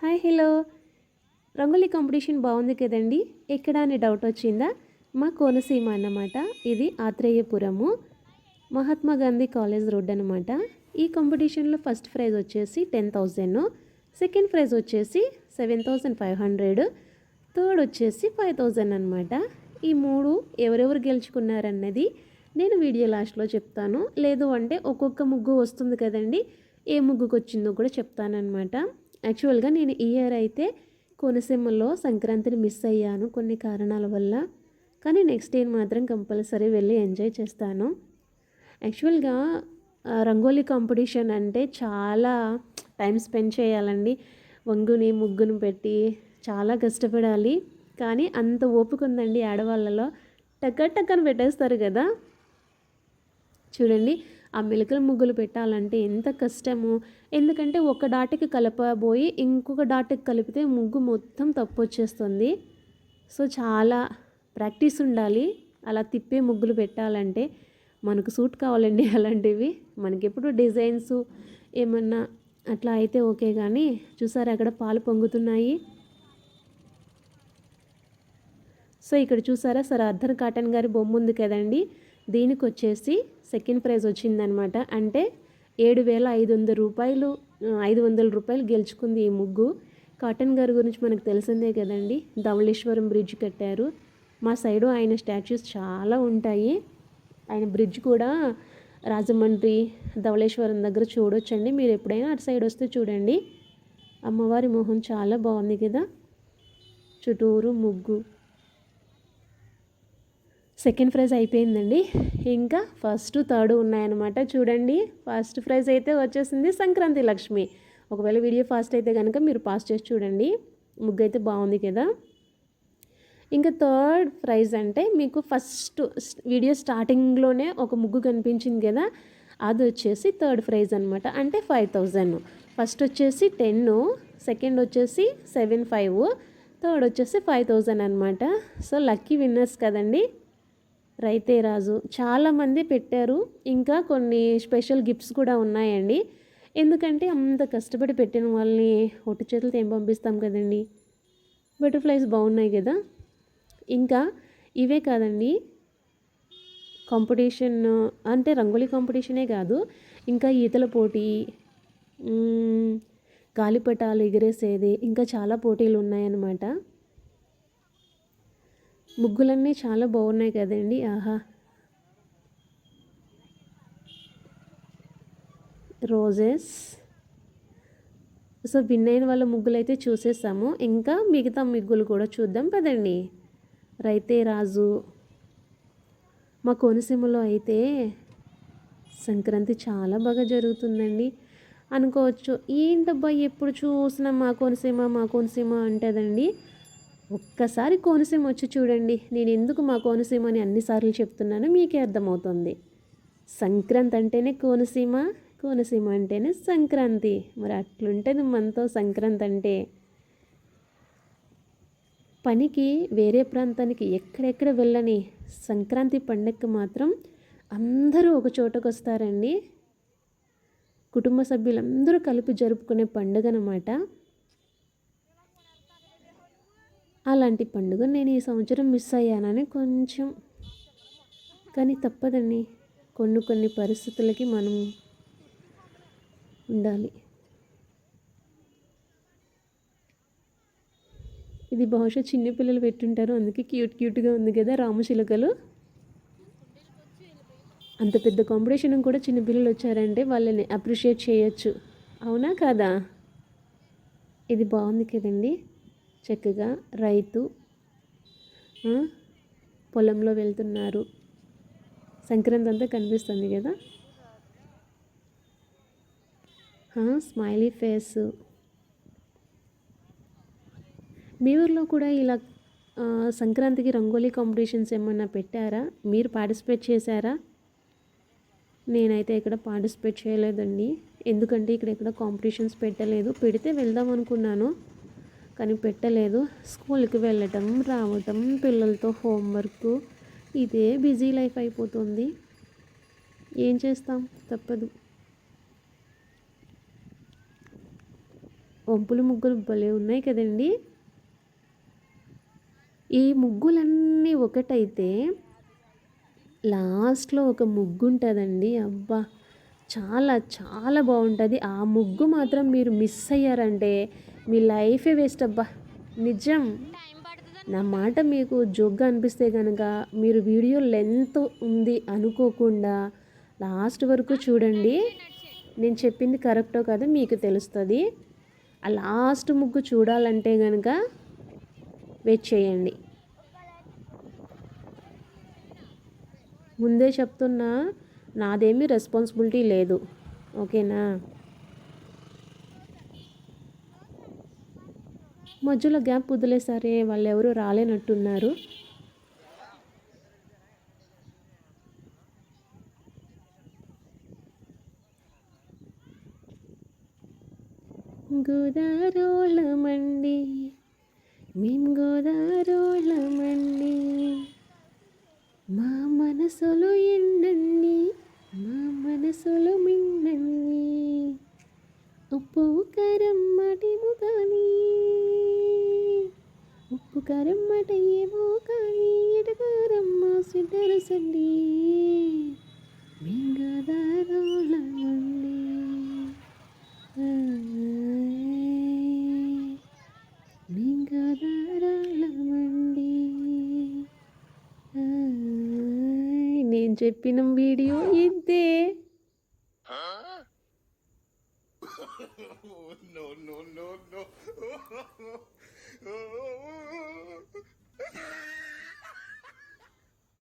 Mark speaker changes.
Speaker 1: Hi hello. Rangoli competition బాగుంది కదండి? ఎక్కడ అనే డౌట్ వచ్చిందా? మా కోనసీమ అన్నమాట. ఇది ఆత్రేయపురము. మహాత్మా గాంధీ కాలేజ్ రోడ్ అనమాట ఈ కాంపిటీషన్లో ఫస్ట్ ప్రైజ్ వచ్చేసి టెన్ థౌజండ్. సెకండ్ ప్రైజ్ వచ్చేసి seven thousand five hundred. Third వచ్చేసి ఫైవ్ థౌజండ్ అనమాట ఈ మూడు ఎవరెవరు గెలుచుకున్నారన్నది నేను వీడియో లాస్ట్లో చెప్తాను. లేదు అంటే ఒక్కొక్క ముగ్గు వస్తుంది కదండి. ఏ ముగ్గుకు వచ్చిందో కూడా చెప్తానమాట యాక్చువల్గా నేను ఈ ఇయర్ అయితే కోనసీమలో సంక్రాంతిని మిస్ అయ్యాను కొన్ని కారణాల వల్ల. కానీ నెక్స్ట్ ఇయర్ మాత్రం కంపల్సరీ వెళ్ళి ఎంజాయ్ చేస్తాను. యాక్చువల్గా రంగోలీ కాంపిటీషన్ అంటే చాలా టైం స్పెండ్ చేయాలండి. వంగుని ముగ్గును పెట్టి చాలా కష్టపడాలి. కానీ అంత ఓపిక ఉందండి ఆడవాళ్ళలో. టక్క టక్కన పెట్టేస్తారు కదా. చూడండి ఆ మెలకల ముగ్గులు పెట్టాలంటే ఎంత కష్టము. ఎందుకంటే ఒక డాటికి కలపబోయి ఇంకొక డాటికి కలిపితే ముగ్గు మొత్తం తప్పు వచ్చేస్తుంది సో చాలా ప్రాక్టీస్ ఉండాలి. అలా తిప్పే ముగ్గులు పెట్టాలంటే మనకు సూట్ కావాలండి అలాంటివి. మనకి ఎప్పుడు డిజైన్స్ ఏమన్నా అట్లా అయితే ఓకే కానీ చూసారా అక్కడ పాలు పొంగుతున్నాయి? సో ఇక్కడ చూసారా సార్ అర్ధర్ కాటన్ గారి బొమ్మ ఉంది కదండి. దీనికి వచ్చేసి సెకండ్ ప్రైజ్ వచ్చిందనమాట అంటే ఏడు వేల ఐదు వందల రూపాయలు ఐదు వందల రూపాయలు గెలుచుకుంది ఈ ముగ్గు. కాటన్ గారి గురించి మనకు తెలిసిందే కదండి. ధవళేశ్వరం బ్రిడ్జ్ కట్టారు. మా సైడు ఆయన స్టాచ్యూస్ చాలా ఉంటాయి. ఆయన బ్రిడ్జ్ కూడా రాజమండ్రి ధవళేశ్వరం దగ్గర చూడొచ్చండి. మీరు ఎప్పుడైనా అటు సైడ్ వస్తే చూడండి. అమ్మవారి మొహం చాలా బాగుంది కదా. చుట్టూరు ముగ్గు. సెకండ్ ప్రైజ్ అయిపోయిందండి. ఇంకా ఫస్ట్ థర్డ్ ఉన్నాయన్నమాట. చూడండి ఫస్ట్ ప్రైజ్ అయితే వచ్చేసింది సంక్రాంతి లక్ష్మి. ఒకవేళ వీడియో ఫాస్ట్ అయితే కనుక మీరు పాస్ చేసి చూడండి. ముగ్గు అయితే బాగుంది కదా. ఇంకా థర్డ్ ప్రైజ్ అంటే మీకు ఫస్ట్ వీడియో స్టార్టింగ్లోనే ఒక ముగ్గు కనిపించింది కదా. అది వచ్చేసి థర్డ్ ప్రైజ్ అనమాట అంటే ఫైవ్ థౌజండ్. ఫస్ట్ వచ్చేసి టెన్ సెకండ్ వచ్చేసి సెవెన్ ఫైవ్ థర్డ్ వచ్చేసి ఫైవ్ థౌజండ్ అనమాట సో లక్కీ విన్నర్స్ కదండి. రైతే రాజు. చాలామంది పెట్టారు. ఇంకా కొన్ని స్పెషల్ గిఫ్ట్స్ కూడా ఉన్నాయండి. ఎందుకంటే అంత కష్టపడి పెట్టిన వాళ్ళని ఒట్టి చేతులతో ఏం పంపిస్తాం కదండి? బటర్ఫ్లైస్ బాగున్నాయి కదా? ఇంకా ఇవే కాదండి. కాంపిటీషన్ అంటే రంగోలీ కాంపిటీషనే కాదు. ఇంకా ఈతల పోటీ గాలిపటాలు ఎగిరేసేది ఇంకా చాలా పోటీలు ఉన్నాయన్నమాట. ముగ్గులన్నీ చాలా బాగున్నాయి కదండి. ఆహా. రోజెస్ సో విన్ అయిన వాళ్ళ ముగ్గులు అయితే చూసేసాము. ఇంకా మిగతా ముగ్గులు కూడా చూద్దాం కదండి రైతే రాజు. మా కోనసీమలో అయితే సంక్రాంతి చాలా బాగా జరుగుతుందండి. అనుకోవచ్చు ఏంటబ్బా ఎప్పుడు చూసినా మా కోనసీమ మా కోనసీమ అంటదండి. ఒక్కసారి కోనసీమ వచ్చి చూడండి. నేను ఎందుకు మా కోనసీమ అని అన్నిసార్లు చెప్తున్నానో మీకే అర్థమవుతుంది. సంక్రాంతి అంటేనే కోనసీమ కోనసీమ అంటేనే సంక్రాంతి. మరి అట్లుంటుంది మనతో సంక్రాంతి అంటే. పనికి వేరే ప్రాంతానికి ఎక్కడెక్కడ వెళ్ళని సంక్రాంతి పండగకి మాత్రం అందరూ ఒక చోటకు వస్తారండి. కుటుంబ సభ్యులందరూ కలిపి జరుపుకునే పండుగ అన్నమాట అలాంటి పండుగ నేను ఈ సంవత్సరం మిస్ అయ్యానని కొంచెం కానీ తప్పదండి. కొన్ని కొన్ని పరిస్థితులకి మనం ఉండాలి. ఇది బహుశా చిన్నపిల్లలు పెట్టుంటారు. అందుకే క్యూట్ క్యూట్గా ఉంది కదా రామచిలుకలు అంత పెద్ద కాంపిటీషన్ కూడా చిన్నపిల్లలు వచ్చారంటే వాళ్ళని అప్రిషియేట్ చేయొచ్చు. అవునా కాదా? ఇది బాగుంది కదండి. చక్కగా రైతు పొలంలో వెళ్తున్నారు. సంక్రాంతి అంతా కనిపిస్తుంది కదా? స్మైలీ ఫేస్ మీ ఊర్లో కూడా ఇలా సంక్రాంతికి రంగోలీ కాంపిటీషన్స్ ఏమన్నా పెట్టారా? మీరు పార్టిసిపేట్ చేశారా? నేనైతే ఇక్కడ పార్టిసిపేట్ చేయలేదండి. ఎందుకంటే ఇక్కడ ఎక్కడ కాంపిటీషన్స్ పెట్టలేదు. పెడితే వెళ్దాం అనుకున్నాను. కానీ పెట్టలేదు స్కూల్కి వెళ్ళటం రావటం పిల్లలతో హోంవర్క్. ఇదే బిజీ లైఫ్ అయిపోతుంది. ఏం చేస్తాం? తప్పదు. వంపులు ముగ్గులు భలే ఉన్నాయి కదండి. ఈ ముగ్గులన్నీ ఒకటైతే లాస్ట్లో ఒక ముగ్గు ఉంటుందండి అబ్బా! చాలా చాలా బాగుంటుంది ఆ ముగ్గు మాత్రం మీరు మిస్ అయ్యారంటే మీ లైఫే వేస్ట్ అబ్బా. నిజం. నా మాట మీకు జోగ్గా అనిపిస్తే కనుక మీరు వీడియో లెంత్ ఉంది అనుకోకుండా లాస్ట్ వరకు చూడండి. నేను చెప్పింది కరెక్టో కదా మీకు తెలుస్తుంది. ఆ లాస్ట్ ముగ్గు చూడాలంటే కనుక వెయిట్ చేయండి. ముందే చెప్తున్నా నాదేమీ రెస్పాన్సిబిలిటీ లేదు. ఓకేనా? మధ్యలో గ్యాప్ వదిలేసారే వాళ్ళు ఎవరు రాలేనట్టున్నారు. గోదారోళమండి మేం గోదారోళమండి మా మనసులు ఎండండి మా మనసులు మిండండి ఉప్పు కారం మటిము కానీ ఉప్పు కారం మాట ఏమో కానీ ఎటకారం మా సిద్ధరసండి మింగదారోళమండి మింగదారాళమండి నేను చెప్పిన వీడియో ఇంతే.
Speaker 2: no, no, no, no. Oh.